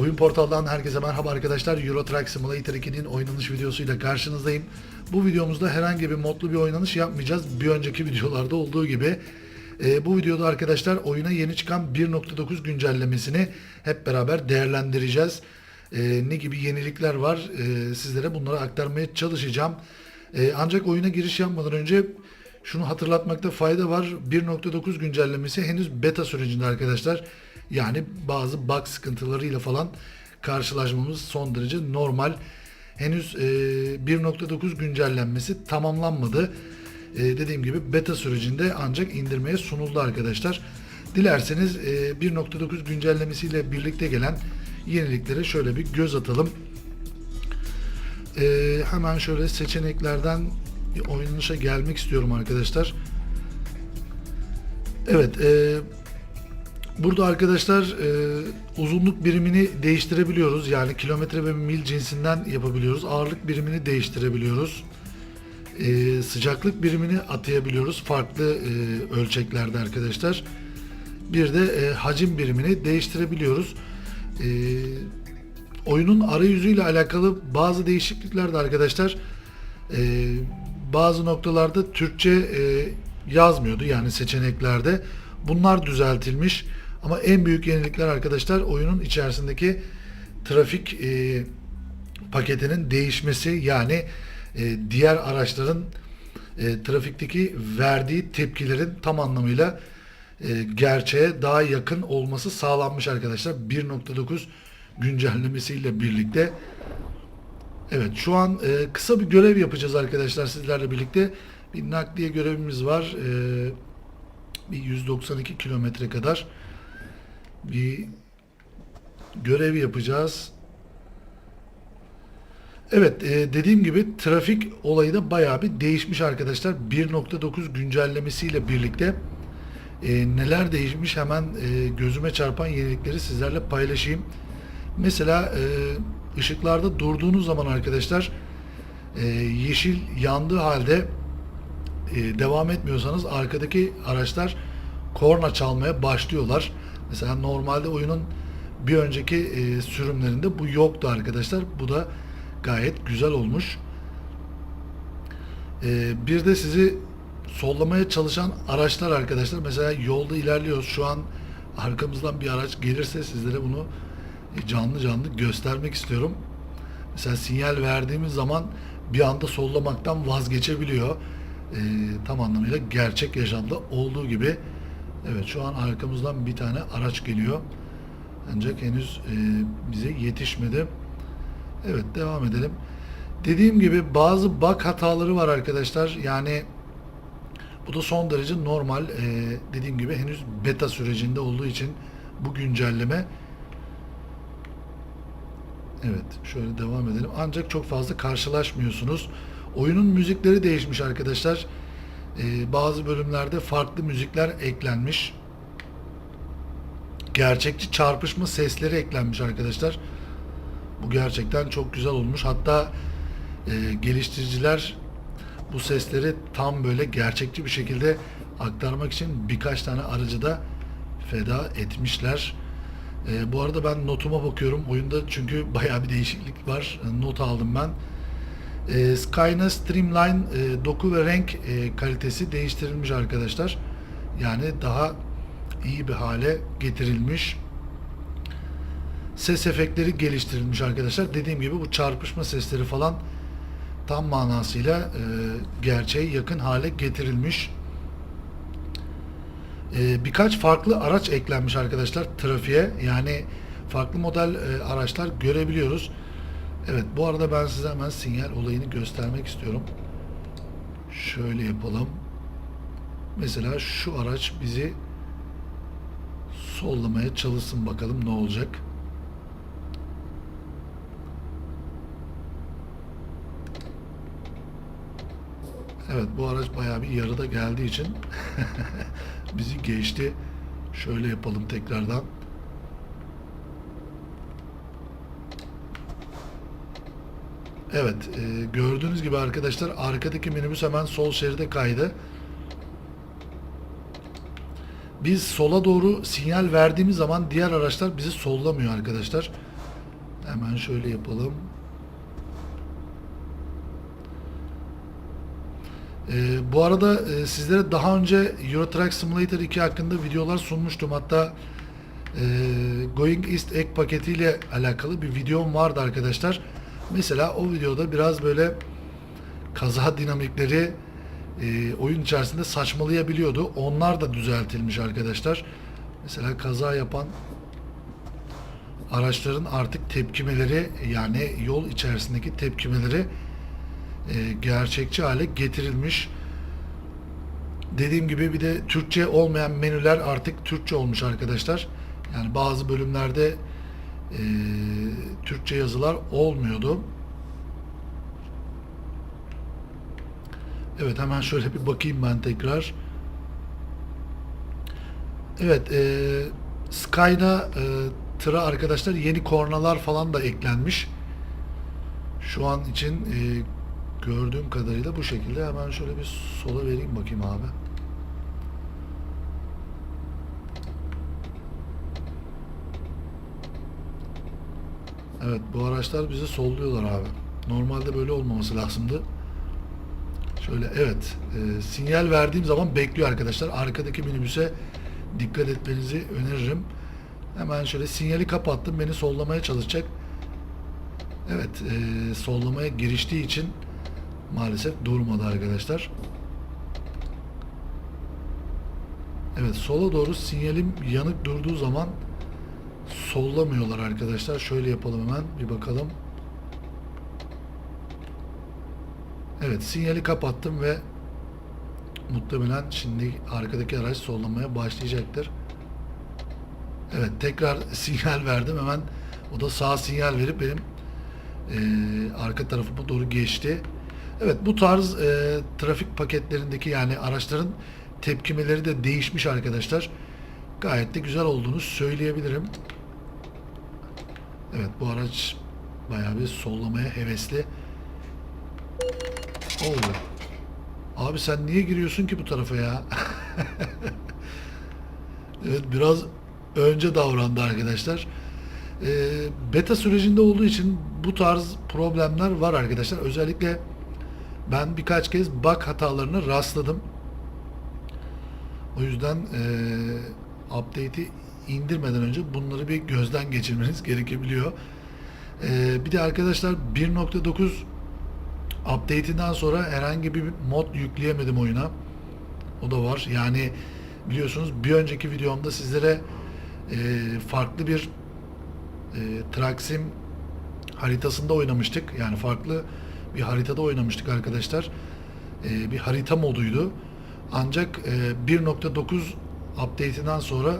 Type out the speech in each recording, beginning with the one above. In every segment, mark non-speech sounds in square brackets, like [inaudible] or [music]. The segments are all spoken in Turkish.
Oyun portaldan herkese merhaba arkadaşlar. Euro Truck Simulator 2'nin oynanış videosuyla karşınızdayım. Bu videomuzda herhangi bir modlu bir oynanış yapmayacağız. Bir önceki [laughs] videolarda olduğu gibi. Ee, bu videoda arkadaşlar oyuna yeni çıkan 1.9 güncellemesini hep beraber değerlendireceğiz. Ee, ne gibi yenilikler var ee, sizlere bunları aktarmaya çalışacağım. Ee, ancak oyuna giriş yapmadan önce şunu hatırlatmakta fayda var. 1.9 güncellemesi henüz beta sürecinde arkadaşlar. Yani bazı bug sıkıntılarıyla falan karşılaşmamız son derece normal. Henüz e, 1.9 güncellenmesi tamamlanmadı. E, dediğim gibi beta sürecinde ancak indirmeye sunuldu arkadaşlar. Dilerseniz e, 1.9 güncellemesiyle birlikte gelen yeniliklere şöyle bir göz atalım. E, hemen şöyle seçeneklerden bir oynanışa gelmek istiyorum arkadaşlar. Evet, e, burada arkadaşlar e, uzunluk birimini değiştirebiliyoruz. Yani kilometre ve mil cinsinden yapabiliyoruz. Ağırlık birimini değiştirebiliyoruz. E, sıcaklık birimini atayabiliyoruz farklı e, ölçeklerde arkadaşlar. Bir de e, hacim birimini değiştirebiliyoruz. E, oyunun arayüzüyle alakalı bazı değişiklikler de arkadaşlar e, bazı noktalarda Türkçe e, yazmıyordu yani seçeneklerde. Bunlar düzeltilmiş. Ama en büyük yenilikler arkadaşlar oyunun içerisindeki trafik e, paketinin değişmesi yani e, diğer araçların e, trafikteki verdiği tepkilerin tam anlamıyla e, gerçeğe daha yakın olması sağlanmış arkadaşlar. 1.9 güncellemesiyle birlikte. Evet şu an e, kısa bir görev yapacağız arkadaşlar sizlerle birlikte. Bir nakliye görevimiz var. E, bir 192 kilometre kadar bir görev yapacağız. Evet e, dediğim gibi trafik olayı da bayağı bir değişmiş arkadaşlar. 1.9 güncellemesiyle birlikte e, neler değişmiş hemen e, gözüme çarpan yenilikleri sizlerle paylaşayım. Mesela e, ışıklarda durduğunuz zaman arkadaşlar e, yeşil yandığı halde e, devam etmiyorsanız arkadaki araçlar korna çalmaya başlıyorlar. Mesela normalde oyunun bir önceki e, sürümlerinde bu yoktu arkadaşlar. Bu da gayet güzel olmuş. E, bir de sizi sollamaya çalışan araçlar arkadaşlar. Mesela yolda ilerliyoruz. Şu an arkamızdan bir araç gelirse sizlere bunu canlı canlı göstermek istiyorum. Mesela sinyal verdiğimiz zaman bir anda sollamaktan vazgeçebiliyor. E, tam anlamıyla gerçek yaşamda olduğu gibi. Evet şu an arkamızdan bir tane araç geliyor. Ancak henüz e, bize yetişmedi. Evet devam edelim. Dediğim gibi bazı bug hataları var arkadaşlar. Yani bu da son derece normal. E, dediğim gibi henüz beta sürecinde olduğu için bu güncelleme Evet, şöyle devam edelim. Ancak çok fazla karşılaşmıyorsunuz. Oyunun müzikleri değişmiş arkadaşlar. Ee, bazı bölümlerde farklı müzikler eklenmiş. Gerçekçi çarpışma sesleri eklenmiş arkadaşlar. Bu gerçekten çok güzel olmuş. Hatta e, geliştiriciler bu sesleri tam böyle gerçekçi bir şekilde aktarmak için birkaç tane aracı da feda etmişler. E, bu arada ben notuma bakıyorum oyunda çünkü [laughs] bayağı bir değişiklik var. E, not aldım ben. E, Skyna Streamline e, doku ve renk e, kalitesi değiştirilmiş arkadaşlar. Yani daha iyi bir hale getirilmiş. Ses efektleri geliştirilmiş arkadaşlar. Dediğim gibi bu çarpışma sesleri falan tam manasıyla e, gerçeğe yakın hale getirilmiş. E, birkaç farklı araç eklenmiş arkadaşlar trafiğe. Yani farklı model e, araçlar görebiliyoruz. Evet bu arada ben size hemen sinyal olayını göstermek istiyorum. Şöyle yapalım. Mesela şu araç bizi sollamaya çalışsın bakalım ne olacak. Evet bu araç bayağı bir yarıda geldiği için [laughs] bizi geçti. Şöyle yapalım tekrardan. Evet, e, gördüğünüz gibi arkadaşlar arkadaki minibüs hemen sol şeride kaydı. Biz sola doğru sinyal verdiğimiz zaman diğer araçlar bizi sollamıyor arkadaşlar. Hemen şöyle yapalım. Ee, bu arada e, sizlere daha önce Euro Truck Simulator 2 hakkında videolar sunmuştum. Hatta e, Going East ek paketiyle alakalı bir videom vardı arkadaşlar. Mesela o videoda biraz böyle kaza dinamikleri e, oyun içerisinde saçmalayabiliyordu. Onlar da düzeltilmiş arkadaşlar. Mesela kaza yapan araçların artık tepkimeleri yani yol içerisindeki tepkimeleri e, gerçekçi hale getirilmiş. Dediğim gibi bir de Türkçe olmayan menüler artık Türkçe olmuş arkadaşlar. Yani bazı bölümlerde e, Türkçe yazılar olmuyordu. Evet hemen şöyle bir bakayım ben tekrar. Evet e, Sky'da e, tıra arkadaşlar yeni kornalar falan da eklenmiş. Şu an için e, gördüğüm kadarıyla bu şekilde. Hemen şöyle bir sola vereyim bakayım abi. Evet bu araçlar bizi solluyorlar abi. Normalde böyle olmaması lazımdı. Şöyle evet e, sinyal verdiğim zaman bekliyor arkadaşlar. Arkadaki minibüse dikkat etmenizi öneririm. Hemen şöyle sinyali kapattım. Beni sollamaya çalışacak. Evet e, sollamaya giriştiği için maalesef durmadı arkadaşlar. Evet sola doğru sinyalim yanık durduğu zaman sollamıyorlar arkadaşlar. Şöyle yapalım hemen bir bakalım. Evet sinyali kapattım ve muhtemelen şimdi arkadaki araç sollamaya başlayacaktır. Evet tekrar [laughs] sinyal verdim hemen o da sağ sinyal verip benim e, arka tarafıma doğru geçti. Evet bu tarz e, trafik paketlerindeki yani araçların tepkimeleri de değişmiş arkadaşlar. Gayet de güzel olduğunu söyleyebilirim. Evet bu araç bayağı bir sollamaya hevesli. Oo. Abi sen niye giriyorsun ki bu tarafa ya? [laughs] evet biraz önce davrandı arkadaşlar. Ee, beta sürecinde olduğu için bu tarz problemler var arkadaşlar. Özellikle ben birkaç kez bug hatalarına rastladım. O yüzden e, update'i indirmeden önce bunları bir gözden geçirmeniz gerekebiliyor. E, bir de arkadaşlar 1.9 update'inden sonra herhangi bir mod yükleyemedim oyuna. O da var. Yani biliyorsunuz bir önceki videomda sizlere e, farklı bir e, Traxim haritasında oynamıştık. Yani farklı bir haritada oynamıştık arkadaşlar. E, bir harita moduydu. Ancak e, 1.9 update'inden sonra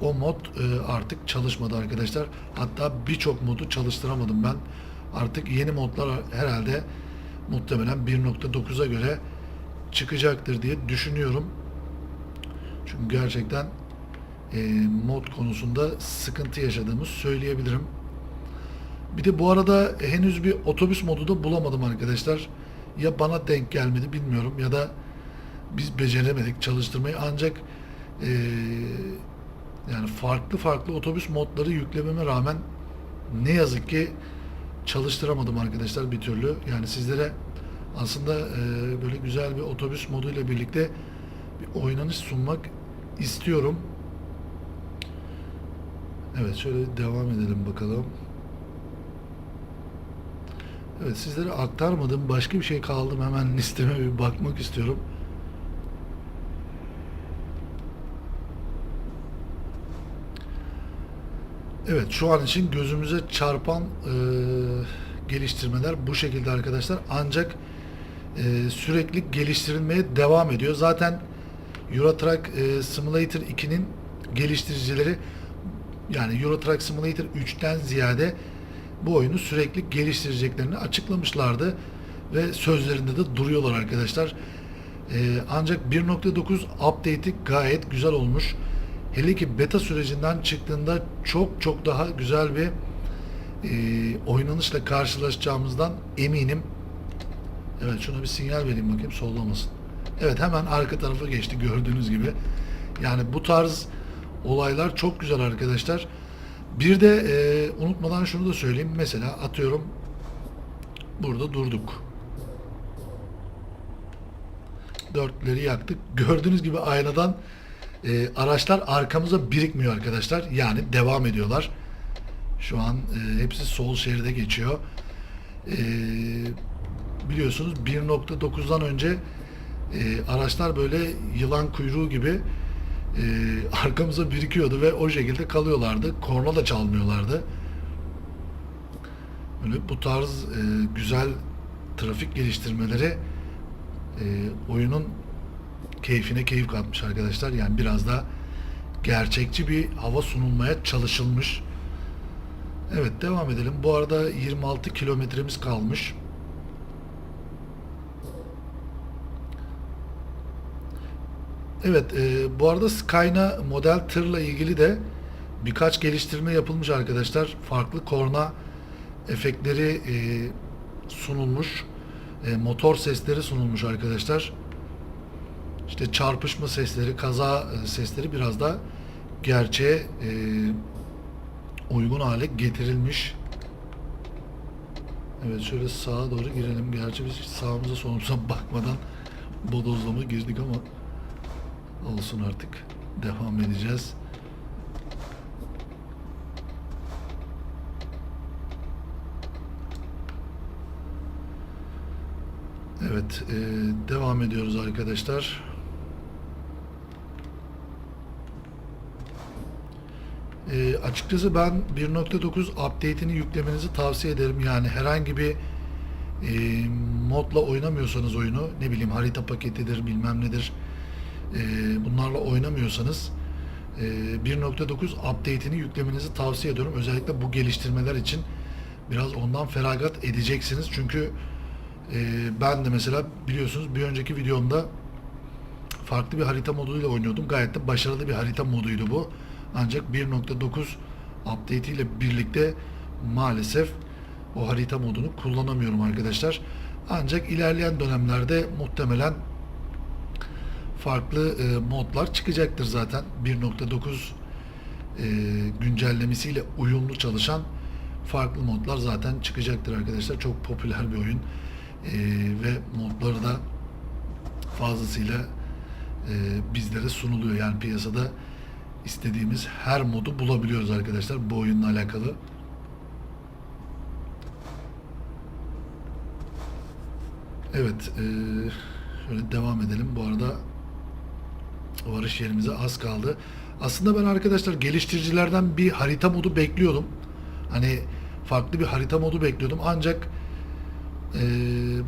o mod e, artık çalışmadı arkadaşlar. Hatta birçok modu çalıştıramadım ben. Artık yeni modlar herhalde muhtemelen 1.9'a göre çıkacaktır diye düşünüyorum. Çünkü gerçekten e, mod konusunda sıkıntı yaşadığımı söyleyebilirim. Bir de bu arada henüz bir otobüs modu da bulamadım arkadaşlar. Ya bana denk gelmedi bilmiyorum ya da biz beceremedik çalıştırmayı ancak e, yani farklı farklı otobüs modları yüklememe rağmen ne yazık ki çalıştıramadım arkadaşlar bir türlü. Yani sizlere aslında e, böyle güzel bir otobüs moduyla birlikte bir oynanış sunmak istiyorum. Evet şöyle devam edelim bakalım. Evet sizlere aktarmadım. Başka bir şey kaldım. Hemen listeme bir bakmak istiyorum. Evet şu an için gözümüze çarpan e, geliştirmeler bu şekilde arkadaşlar. Ancak e, sürekli geliştirilmeye devam ediyor. Zaten Euro Truck e, Simulator 2'nin geliştiricileri yani Euro Truck Simulator 3'ten ziyade bu oyunu sürekli geliştireceklerini açıklamışlardı ve sözlerinde de duruyorlar arkadaşlar. E, ancak 1.9 update'i gayet güzel olmuş. Hele ki beta sürecinden çıktığında çok çok daha güzel bir e, oynanışla karşılaşacağımızdan eminim. Evet şuna bir sinyal vereyim bakayım sollamasın. Evet hemen arka tarafa geçti gördüğünüz gibi. Yani bu tarz olaylar çok güzel arkadaşlar. Bir de e, unutmadan şunu da söyleyeyim. Mesela atıyorum burada durduk. Dörtleri yaktık. Gördüğünüz gibi aynadan e, araçlar arkamıza birikmiyor arkadaşlar. Yani devam ediyorlar. Şu an e, hepsi sol şeride geçiyor. E, biliyorsunuz 1.9'dan önce e, araçlar böyle yılan kuyruğu gibi e, arkamıza birikiyordu ve o şekilde kalıyorlardı. Korna da çalmıyorlardı. Böyle bu tarz e, güzel trafik geliştirmeleri e, oyunun keyfine keyif katmış arkadaşlar. Yani biraz da gerçekçi bir hava sunulmaya çalışılmış. Evet devam edelim. Bu arada 26 kilometremiz kalmış. Evet, e, bu arada Skyna model tırla ilgili de birkaç geliştirme yapılmış arkadaşlar. Farklı korna efektleri e, sunulmuş. E, motor sesleri sunulmuş arkadaşlar. İşte çarpışma sesleri, kaza e, sesleri biraz da gerçeğe e, uygun hale getirilmiş. Evet şöyle sağa doğru girelim. Gerçi biz sağımıza solumuza bakmadan bodozlama girdik ama olsun artık. Devam edeceğiz. Evet, e, devam ediyoruz arkadaşlar. E, açıkçası ben 1.9 update'ini yüklemenizi tavsiye ederim. Yani herhangi bir e, modla oynamıyorsanız oyunu, ne bileyim harita paketidir, bilmem nedir, e, bunlarla oynamıyorsanız e, 1.9 update'ini yüklemenizi tavsiye ediyorum. Özellikle bu geliştirmeler için biraz ondan feragat edeceksiniz. Çünkü e, ben de mesela biliyorsunuz bir önceki videomda farklı bir harita moduyla oynuyordum. Gayet de başarılı bir harita moduydu bu. Ancak 1.9 update ile birlikte maalesef o harita modunu kullanamıyorum arkadaşlar. Ancak ilerleyen dönemlerde muhtemelen farklı e, modlar çıkacaktır zaten. 1.9 e, güncellemesiyle uyumlu çalışan farklı modlar zaten çıkacaktır arkadaşlar. Çok popüler bir oyun. E, ve modları da fazlasıyla e, bizlere sunuluyor. Yani piyasada istediğimiz her modu bulabiliyoruz arkadaşlar bu oyunla alakalı. Evet, e, şöyle devam edelim. Bu arada varış yerimize az kaldı. Aslında ben arkadaşlar geliştiricilerden bir harita modu bekliyordum. Hani farklı bir harita modu bekliyordum. Ancak e,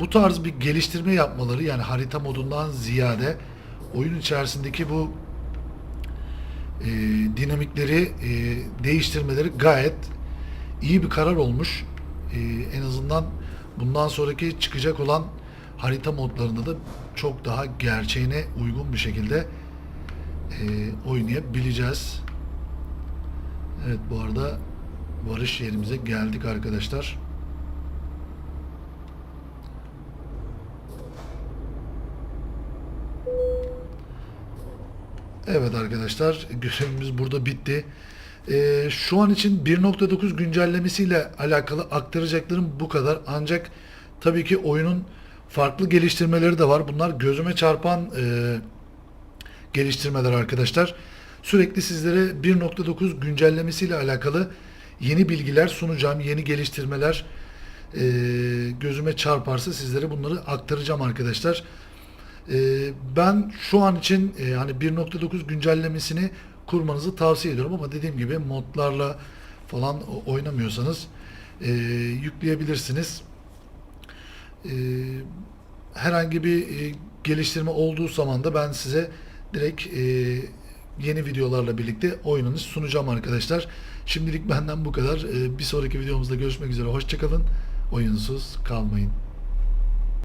bu tarz bir geliştirme yapmaları yani harita modundan ziyade oyun içerisindeki bu e, dinamikleri e, değiştirmeleri gayet iyi bir karar olmuş. E, en azından bundan sonraki çıkacak olan harita modlarında da çok daha gerçeğine uygun bir şekilde e, oynayabileceğiz. Evet bu arada varış yerimize geldik arkadaşlar. Evet arkadaşlar [laughs] görevimiz burada bitti. Ee, şu an için 1.9 güncellemesiyle alakalı aktaracaklarım bu kadar. Ancak tabii ki oyunun farklı geliştirmeleri de var. Bunlar gözüme çarpan e, geliştirmeler arkadaşlar. Sürekli sizlere 1.9 güncellemesiyle alakalı yeni bilgiler sunacağım. Yeni geliştirmeler e, gözüme çarparsa sizlere bunları aktaracağım arkadaşlar. E, ben şu an için e, hani 1.9 güncellemesini kurmanızı tavsiye ediyorum ama dediğim gibi modlarla falan oynamıyorsanız e, yükleyebilirsiniz. E, herhangi bir e, geliştirme olduğu zaman da ben size direkt e, yeni videolarla birlikte oyununu sunacağım arkadaşlar. Şimdilik benden bu kadar. E, bir sonraki videomuzda görüşmek üzere. Hoşçakalın. Oyunsuz kalmayın.